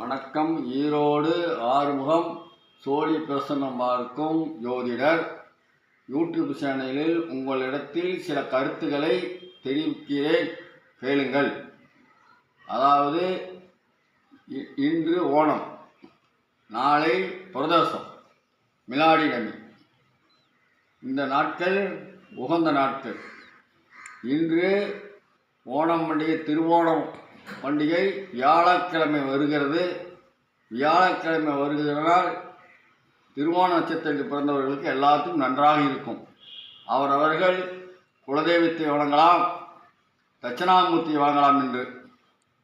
வணக்கம். ஈரோடு ஆறுமுகம் சோழி பிரசன்னம் பார்க்கும் ஜோதிடர். யூடியூப் சேனலில் உங்களிடத்தில் சில கருத்துக்களை தெரிவிக்கிறேன். கேளுங்கள். அதாவது இ- இன்று ஓணம் நாளை பிரதோஷம் மிலாடி நபி. இந்த நாட்கள் உகந்த நாட்கள். இன்று ஓணம் பண்டிகை திருவோணம். பண்டிகை வியாழக்கிழமை வருகிறது. வியாழக்கிழமை வருகிறதனால் திருவோண நட்சத்திரத்தில் பிறந்தவர்களுக்கு எல்லாத்துக்கும் நன்றாக இருக்கும். அவரவர்கள் குலதெய்வத்தை வணங்கலாம் தட்சிணாமூர்த்தி வாங்கலாம் என்று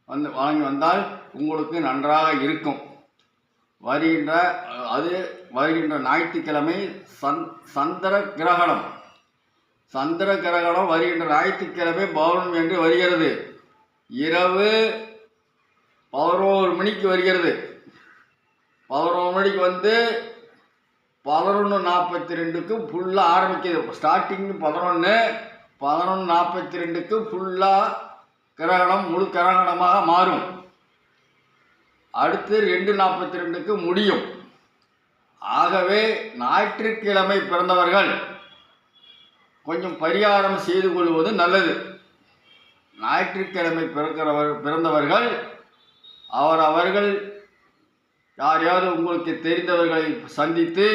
வந்து வழங்கி வந்தால் உங்களுக்கு நன்றாக இருக்கும். வருகின்ற அது வருகின்ற ஞாயிற்றுக்கிழமை சந் சந்திர கிரகணம். சந்திர கிரகணம் வருகின்ற ஞாயிற்றுக்கிழமை பௌர்ணமி என்று வருகிறது. இரவு பதினோரு மணிக்கு வருகிறது. பதினோரு மணிக்கு வந்து பதினொன்று நாற்பத்தி ரெண்டுக்கு ஃபுல்லாக ஆரம்பிக்குது ஸ்டார்டிங் பதினொன்று பதினொன்று நாற்பத்தி ரெண்டுக்கு ஃபுல்லாக கிரகணம் முழு கிரகணமாக மாறும். அடுத்து ரெண்டு நாற்பத்தி ரெண்டுக்கு முடியும். ஆகவே ஞாயிற்றுக்கிழமை பிறந்தவர்கள் கொஞ்சம் பரிகாரம் செய்து கொள்வது நல்லது. ஞாயிற்றுக்கிழமை பிறக்கிறவர் பிறந்தவர்கள் அவர் அவர்கள் யாரையாவது உங்களுக்கு தெரிந்தவர்களை சந்தித்து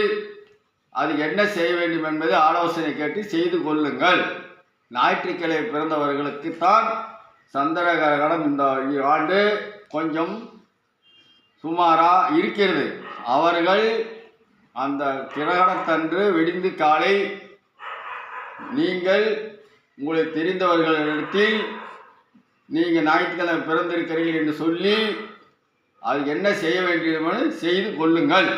அது என்ன செய்ய வேண்டும் என்பதை ஆலோசனை கேட்டு செய்து கொள்ளுங்கள். ஞாயிற்றுக்கிழமை பிறந்தவர்களுக்குத்தான் சந்திர கிரகணம் இந்த ஆண்டு கொஞ்சம் சுமாராக இருக்கிறது. அவர்கள் அந்த கிரகணத்தன்று விடிந்து காலை நீங்கள் உங்களுக்கு தெரிந்தவர்களிடத்தில் நீங்கள் ஞாயிற்றுக்கிழமை பிறந்திருக்கிறீர்கள் என்று சொல்லி அது என்ன செய்ய வேண்டியது செய்து கொள்ளுங்கள்.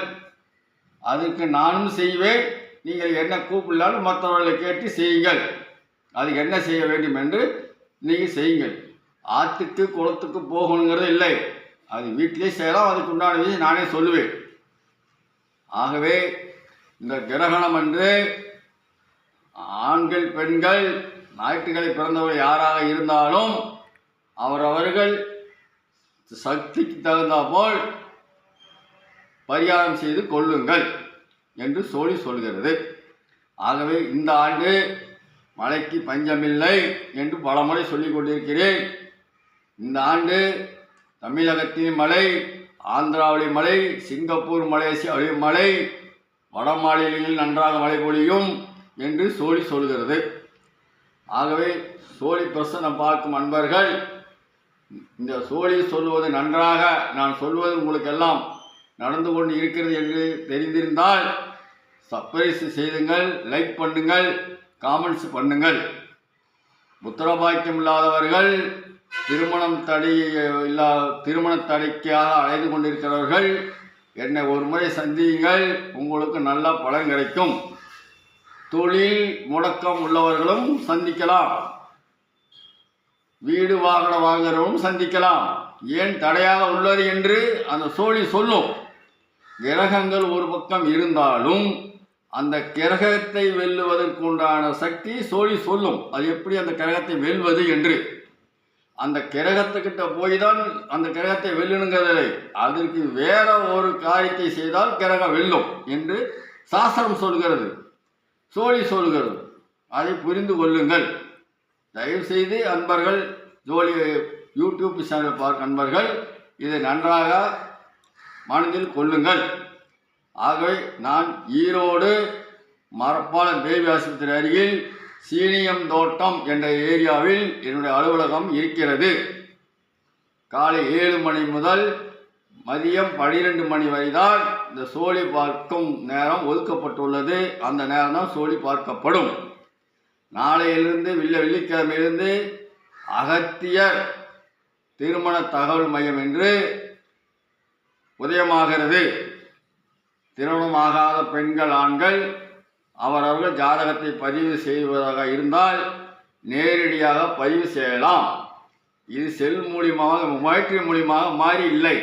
அதுக்கு நானும் செய்வேன். நீங்கள் என்ன கூப்பிடலாலும் மற்றவர்களை கேட்டு செய்யுங்கள். அதுக்கு என்ன செய்ய வேண்டும் என்று நீங்கள் செய்யுங்கள். ஆற்றுக்கு குளத்துக்கு போகணுங்கிறது இல்லை. அது வீட்டிலே செய்யலாம் அதுக்கு உண்டான விஷயம் நானே சொல்லுவேன். ஆகவே இந்த கிரகணம் என்று ஆண்கள் பெண்கள் ஞாயிற்றுக்கிழமை பிறந்தவர்கள் யாராக இருந்தாலும் அவரவர்கள் சக்திக்கு தகுந்தாற்போல் பரிகாரம் செய்து கொள்ளுங்கள் என்று சொல்லி சொல்கிறது. ஆகவே இந்த ஆண்டு மழைக்கு பஞ்சமில்லை என்று பலமுறை சொல்லிக் கொண்டிருக்கிறேன். இந்த ஆண்டு தமிழகத்தின் மழை ஆந்திராவிலே மழை சிங்கப்பூர் மலேசியாவிலே மழை வட மாநிலங்களில் நன்றாக மழை பொழியும் என்று சோழி சொல்கிறது. ஆகவே சோழி பிரசனம் பார்க்கும் அன்பர்கள் இந்த சோழி சொல்வது நன்றாக நான் சொல்வது உங்களுக்கு எல்லாம் நடந்து கொண்டு இருக்கிறது என்று தெரிந்திருந்தால் சப்ரைஸ் செய்துங்கள் லைக் பண்ணுங்கள் காமெண்ட்ஸ் பண்ணுங்கள். புத்திரபாக்கியம் இல்லாதவர்கள் திருமணம் தடை இல்லா திருமண தடைக்காக அலைந்து கொண்டிருக்கிறவர்கள் என்னை ஒரு முறை சந்தியுங்கள் உங்களுக்கு நல்ல பலன் கிடைக்கும். தொழில் முடக்கம் உள்ளவர்களும் சந்திக்கலாம். வீடு வாகனம் வாங்குறவும் சந்திக்கலாம். ஏன் தடையாக உள்ளது என்று அந்த சோழி சொல்லும். கிரகங்கள் ஒரு பக்கம் இருந்தாலும் அந்த கிரகத்தை வெல்லுவதற்குண்டான சக்தி சோழி சொல்லும். அது எப்படி அந்த கிரகத்தை வெல்வது என்று. அந்த கிரகத்துக்கிட்ட போய் தான் அந்த கிரகத்தை வெல்லணுங்கிறதில்லை அதற்கு வேற ஒரு காரியத்தை செய்தால் கிரகம் வெல்லும் என்று சாஸ்திரம் சொல்கிறது. சோழி சொல்கிறது. அதை புரிந்து கொள்ளுங்கள். தயவுசெய்து அன்பர்கள் ஜோலி யூடியூப் சேனல் பார்க்க அன்பர்கள் இதை நன்றாக மனதில் கொள்ளுங்கள். ஆகவே நான் ஈரோடு மரப்பாளம் பேபி ஆஸ்பத்திரி அருகில் சீனியம் தோட்டம் என்ற ஏரியாவில் என்னுடைய அலுவலகம் இருக்கிறது. காலை ஏழு மணி முதல் மதியம் பனிரெண்டு மணி வரை தான் இந்த சோழி பார்க்கும் நேரம் ஒதுக்கப்பட்டுள்ளது. அந்த நேரம் தான் சோழி பார்க்கப்படும். நாளையிலிருந்து வில்ல வெள்ளிக்கிழமையிலிருந்து அகத்தியர் திருமண தகவல் மையம் என்று உதயமாகிறது. திருமணமாகாத பெண்கள் ஆண்கள் அவரவர்கள் ஜாதகத்தை பதிவு செய்வதாக இருந்தால் நேரடியாக பதிவு செய்யலாம். இது செல் மூலியமாக மொபைல் மூலியமாக மாறி இல்லை.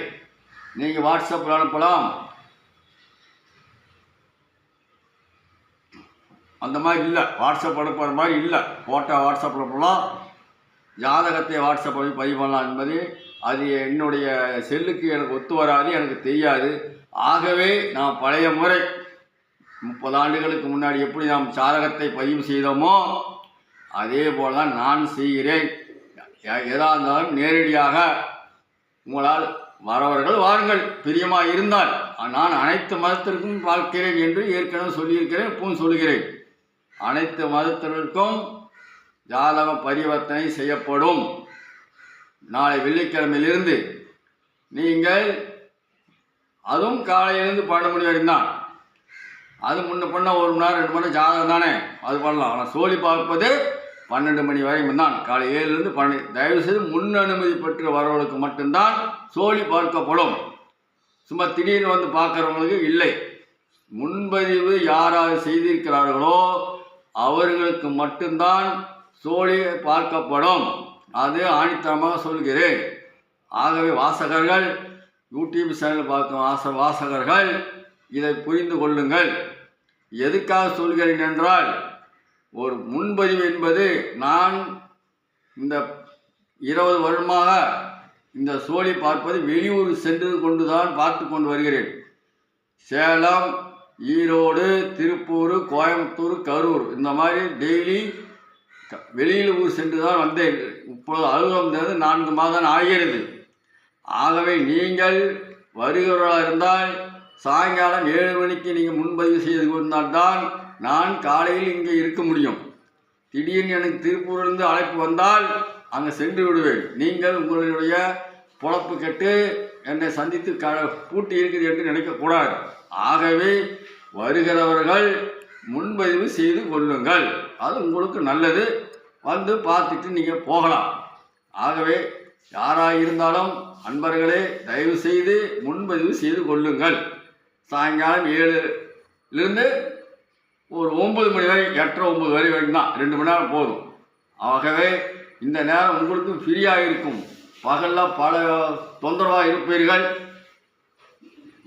நீங்கள் வாட்ஸ்அப்பில் அனுப்பலாம். அந்த மாதிரி இல்லை. வாட்ஸ்அப் அனுப்புகிற மாதிரி இல்லை. ஃபோட்டோ வாட்ஸ்அப்பில் அனுப்பலாம் ஜாதகத்தை வாட்ஸ்அப் பண்ணி பதிவு பண்ணலாம் என்பது அது என்னுடைய செல்லுக்கு எனக்கு ஒத்து வராது எனக்கு தெரியாது. ஆகவே நான் பழைய முறை முப்பது ஆண்டுகளுக்கு முன்னாடி எப்படி நாம் சாதகத்தை பதிவு செய்தோமோ அதே போல் தான் நான் செய்கிறேன். எதாக இருந்தாலும் நேரடியாக உங்களால் வரவர்கள் வாருங்கள். பிரியமாக இருந்தால் நான் அனைத்து மதத்திற்கும் பார்க்கிறேன் என்று ஏற்கனவே சொல்லியிருக்கிறேன் இப்பவும் சொல்கிறேன் அனைத்து மதத்தினருக்கும் ஜாதக பரிவர்த்தனை செய்யப்படும். நாளை வெள்ளிக்கிழமையிலிருந்து நீங்கள் அதுவும் காலையிலேருந்து பன்னெண்டு மணி வரைக்கும் தான் அது முன்ன பண்ண ஒரு மணி நேரம் ரெண்டு மணி நேரம் ஜாதகம் தானே அது பண்ணலாம். ஆனால் சோழி பார்ப்பது பன்னெண்டு மணி வரைக்கும் தான். காலை ஏழுலேருந்து பன்னெண்டு தயவுசெய்து முன் அனுமதி பெற்று வரவர்களுக்கு மட்டும்தான் சோழி பார்க்கப்படும். சும்மா திடீர்னு வந்து பார்க்குறவங்களுக்கு இல்லை. முன்பதிவு யாராவது செய்திருக்கிறார்களோ அவர்களுக்கு மட்டும்தான் சோழி பார்க்கப்படும். அது ஆணித்தரமாக சொல்கிறேன். ஆகவே வாசகர்கள் யூடியூப் சேனல் பார்க்கும் வாச வாசகர்கள் இதை புரிந்து கொள்ளுங்கள். எதுக்காக சொல்கிறேன் என்றால் ஒரு முன்பதிவு என்பது நான் இந்த இருபது வருடமாக இந்த சோழி பார்ப்பது வெளியூர் சென்று கொண்டுதான் பார்த்து கொண்டு வருகிறேன். சேலம் ஈரோடு திருப்பூர் கோயம்புத்தூர் கரூர் இந்த மாதிரி டெய்லி க- வெளியில் ஊர் சென்று தான் வந்தேன். இப்பொழுது அலுவலகம் திறந்து நான்கு மாதம் ஆகிறது. ஆகவே நீங்கள் வருகிறவர்களாக இருந்தால் சாயங்காலம் ஏழு மணிக்கு நீங்கள் முன்பதிவு செய்து கொண்டால்தான் நான் காலையில் இங்கே இருக்க முடியும். திடீர்னு எனக்கு திருப்பூரிலிருந்து அழைப்பு வந்தால் அங்கே சென்று விடுவேன். நீங்கள் உங்களுடைய பொழப்பு கெட்டு என்னை சந்தித்து க பூட்டி இருக்குது என்று நினைக்கக்கூடாது ஆகவே வருகிறவர்கள் முன்பதிவு செய்து கொள்ளுங்கள். அது உங்களுக்கு நல்லது. வந்து பார்த்துட்டு நீங்கள் போகலாம். ஆகவே யாராக இருந்தாலும் அன்பர்களே தயவு செய்து முன்பதிவு செய்து கொள்ளுங்கள். சாயங்காலம் ஏழுலேருந்து ஒரு ஒன்பது மணி வரை எட்டரை ஒம்பது வரை வரைக்கும் தான் ரெண்டு மணி நேரம் போதும். ஆகவே இந்த நேரம் உங்களுக்கு ஃப்ரீயாக இருக்கும் பகலில் பல தொந்தரவாக இருப்பீர்கள்.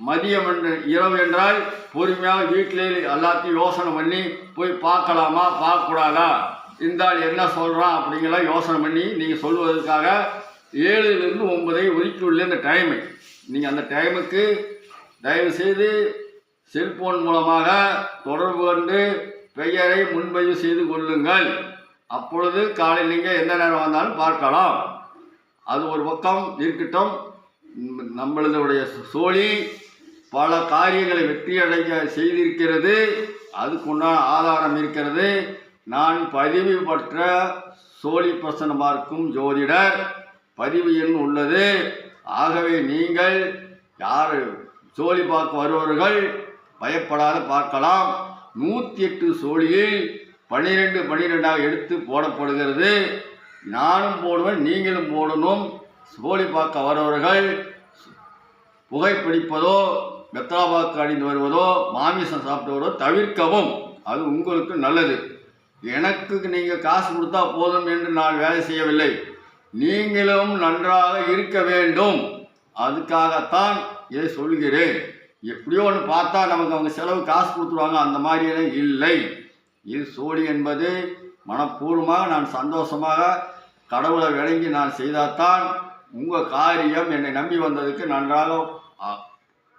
மதியம் என்று இரவு என்றால் பொறுமையாக வீட்டிலே எல்லாத்தையும் யோசனை பண்ணி போய் பார்க்கலாமா பார்க்கக்கூடாதா? இருந்தால் என்ன சொல்கிறான் அப்படிங்கலாம் யோசனை பண்ணி நீங்கள் சொல்வதற்காக ஏழுலேருந்து ஒன்பதை ஒதுக்கியுள்ள இந்த டைமு நீங்கள் அந்த டைமுக்கு தயவுசெய்து செல்போன் மூலமாக தொடர்பு கொண்டு பெயரை முன்பதிவு செய்து கொள்ளுங்கள். அப்பொழுது காலையில் நீங்கள் எந்த நேரம் வந்தாலும் பார்க்கலாம். அது ஒரு பக்கம் இருக்கட்டும். நம்மளுடைய சோழி பல காரியங்களை வெற்றியடைய செய்திருக்கிறது. அதுக்குண்டான ஆதாரம் இருக்கிறது. நான் பதிவு பெற்ற சோழி பிரசன்ன பார்க்கும் ஜோதிடர் பதிவு எண் உள்ளது. ஆகவே நீங்கள் யார் சோழி பார்க்க வருபவர்கள் பயப்படாத பார்க்கலாம். நூற்றி எட்டு சோழியில் பன்னிரெண்டு பன்னிரெண்டாக எடுத்து போடப்படுகிறது. நானும் போடுவேன் நீங்களும் போடணும். சோழி பார்க்க வருபவர்கள் புகைப்பிடிப்பதோ மெத்தாபாக்கு அணிந்து வருவதோ மாமிசம் சாப்பிடுவதோ தவிர்க்கவும். அது உங்களுக்கு நல்லது. எனக்கு நீங்கள் காசு கொடுத்தா போதும் என்று நான் வேலை செய்யவில்லை. நீங்களும் நன்றாக இருக்க வேண்டும். அதுக்காகத்தான் இதை சொல்கிறேன். எப்படியோ ஒன்று பார்த்தா நமக்கு அவங்க செலவு காசு கொடுத்துருவாங்க அந்த மாதிரியெல்லாம் இல்லை. இது சோழி என்பது மனப்பூர்வமாக நான் சந்தோஷமாக கடவுளை விளங்கி நான் செய்தால்தான் உங்கள் காரியம் என்னை நம்பி வந்ததுக்கு நன்றாக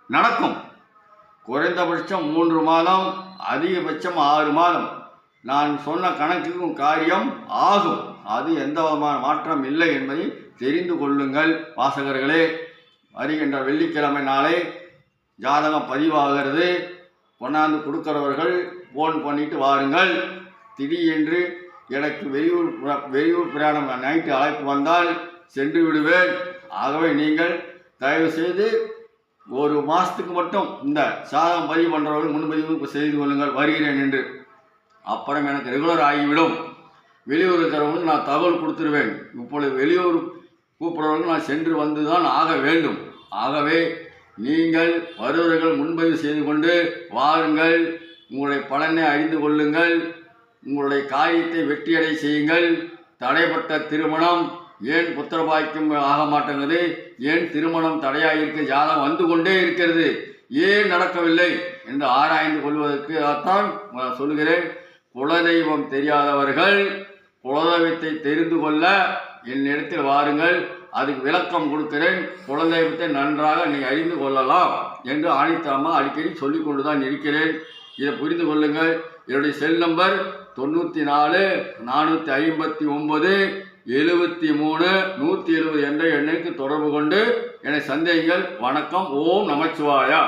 நடக்கும். குறைந்தபட்சம் மூன்று மாதம் அதிகபட்சம் ஆறு மாதம். நான் சொன்ன கணக்குக்கும் காரியம் ஆகும். அது எந்த விதமான மாற்றம் இல்லை என்பதை தெரிந்து கொள்ளுங்கள் வாசகர்களே. வருகின்ற வெள்ளிக்கிழமை நாளை ஜாதகம் பதிவாகிறது. கொண்டாந்து கொடுக்கிறவர்கள் ஃபோன் பண்ணிட்டு வாருங்கள். திடீரென்று எனக்கு வெளியூர் வெளியூர் பிரயாணம் நைட்டு அழைப்பு வந்தால் சென்று விடுவேன். ஆகவே நீங்கள் தயவு செய்து ஒரு மாதத்துக்கு மட்டும் இந்த சாதகம் பதிவு பண்ணுறவர்கள் முன்பதிவு செய்து கொள்ளுங்கள் வருகிறேன் என்று. அப்புறம் எனக்கு ரெகுலர் ஆகிவிடும். வெளியூர் இருக்கிறவங்களுக்கு நான் தகவல் கொடுத்துருவேன். இப்பொழுது வெளியூர் கூப்பிட்றவர்கள் நான் சென்று வந்து தான் ஆக வேண்டும். ஆகவே நீங்கள் வருவர்கள் முன்பதிவு செய்து கொண்டு வாருங்கள். உங்களுடைய பலனை அறிந்து கொள்ளுங்கள். உங்களுடைய காரியத்தை வெற்றியடை செய்யுங்கள். தடைப்பட்ட திருமணம் ஏன் புத்திரபாய்க்கும் ஆக மாட்டேங்குது? ஏன் திருமணம் தடையாகிருக்கு ஜாதம் வந்து கொண்டே இருக்கிறது. ஏன் நடக்கவில்லை? என்று ஆராய்ந்து கொள்வதற்கு தான் நான் சொல்கிறேன் குலதெய்வம் தெரியாதவர்கள் குலதெய்வத்தை தெரிந்து கொள்ள என்னிடத்தில் வாருங்கள். அதுக்கு விளக்கம் கொடுக்கிறேன். குலதெய்வத்தை நன்றாக நீ அறிந்து கொள்ளலாம் என்று ஆணித்தரமாக அடிக்கடி சொல்லிக் கொண்டு தான் இருக்கிறேன். இதை புரிந்து கொள்ளுங்கள். என்னுடைய செல் நம்பர் தொண்ணூற்றி நாலு நானூற்றி ஐம்பத்தி ஒம்பது எழுபத்தி மூணு நூற்றி எழுபது என்ற எண்ணுக்கு தொடர்பு கொண்டு என்னை சந்தேகங்கள் வணக்கம். ஓம் நமச்சிவாயா.